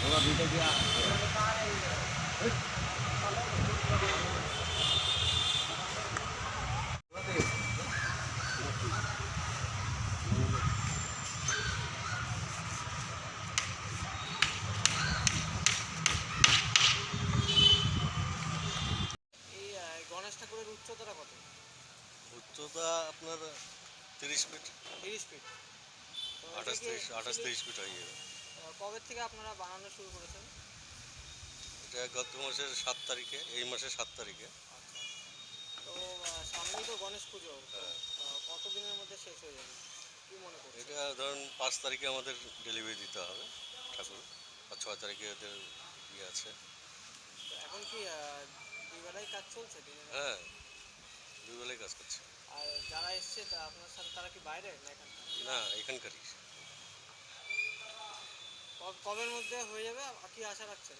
पूरा बीते गया উচ্চতা আপনার তিরিশ ফিট। তিরিশ ফিট। আঠাশ তিরিশ আঠাশ তিরিশ ফিট হয়ে যাবে কবে থেকে আপনারা বানানো শুরু করেছেন? এটা গত মাসের সাত তারিখে এই মাসের সাত তারিখে। আচ্ছা। তো আহ, সামনেই তো গণেশ পুজো। হ্যাঁ। কতদিনের মধ্যে শেষ হয়ে যাবে? কি মনে করছেন? এটা ধরুন পাঁচ তারিখে আমাদের ডেলিভারি দিতে হবে ঠাকুর আর ছয় তারিখে ওদের ইয়ে আছে। এখন কি আহ, দুই বেলায় কাজ চলছে হ্যাঁ দুই বেলায় কাজ করছে। আর যারা এসছে তা আপনার সাথে তারা কি বাইরে না এখানকার? না এখানকারই। কবের মধ্যে হয়ে যাবে? আর কি আশা রাখছেন?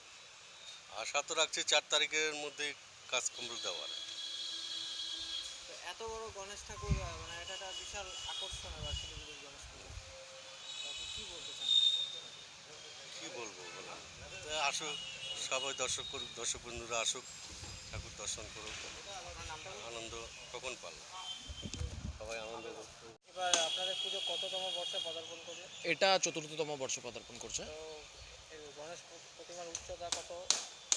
আশা তো রাখছি চার তারিখের মধ্যে কাজ কমপ্লিট দেওয়ার এত বড় গণেশ ঠাকুর মানে এটা একটা বিশাল আকর্ষণ এবার শিলিগুড়ির গণেশ আপনি কি বলতে চান? কি বলব বলুন? তা আসুক সবাই দর্শক দর্শক বন্ধুরা আসুক। ঠাকুর দর্শন করুক। আনন্দ কখন পাল সবাই আনন্দ এবার আপনাদের পুজো কততম বর্ষে পদার্পণ করবে? এটা চতুর্থতম বর্ষ পদার্পণ করছে। গণেশ প্র- প্রতিমার উচ্চতা কত?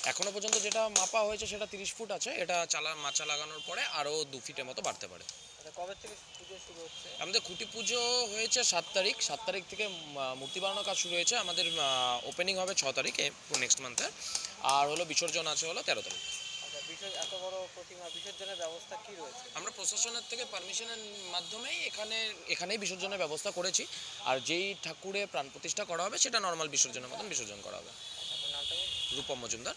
এখনও পর্যন্ত যেটা মাপা হয়েছে সেটা তিরিশ ফুট আছে। এটা চালা মাচা লাগানোর পরে আরও দু ফিটের মতো বাড়তে পারে। এটা কবে থেকে পুজো শুরু হচ্ছে? আমাদের খুঁটি পুজো হয়েছে সাত তারিখ। সাত তারিখ থেকে মূর্তি বানানোর কাজ শুরু হয়েছে। আমাদের ওপেনিং হবে ছ তারিখে নেক্সট মান্থে আর হলো বিসর্জন আছে হলো তেরো তারিখ। এত বড় প্রতিমা বিসর্জনের ব্যবস্থা কি রয়েছে? আমরা প্রশাসনের থেকে পারমিশনের মাধ্যমেই এখানে এখানেই বিসর্জনের ব্যবস্থা করেছি। আর যেই ঠাকুরে প্রাণ প্রতিষ্ঠা করা হবে সেটা নর্মাল বিসর্জনের মতন বিসর্জন করা হবে। রূপম মজুমদার।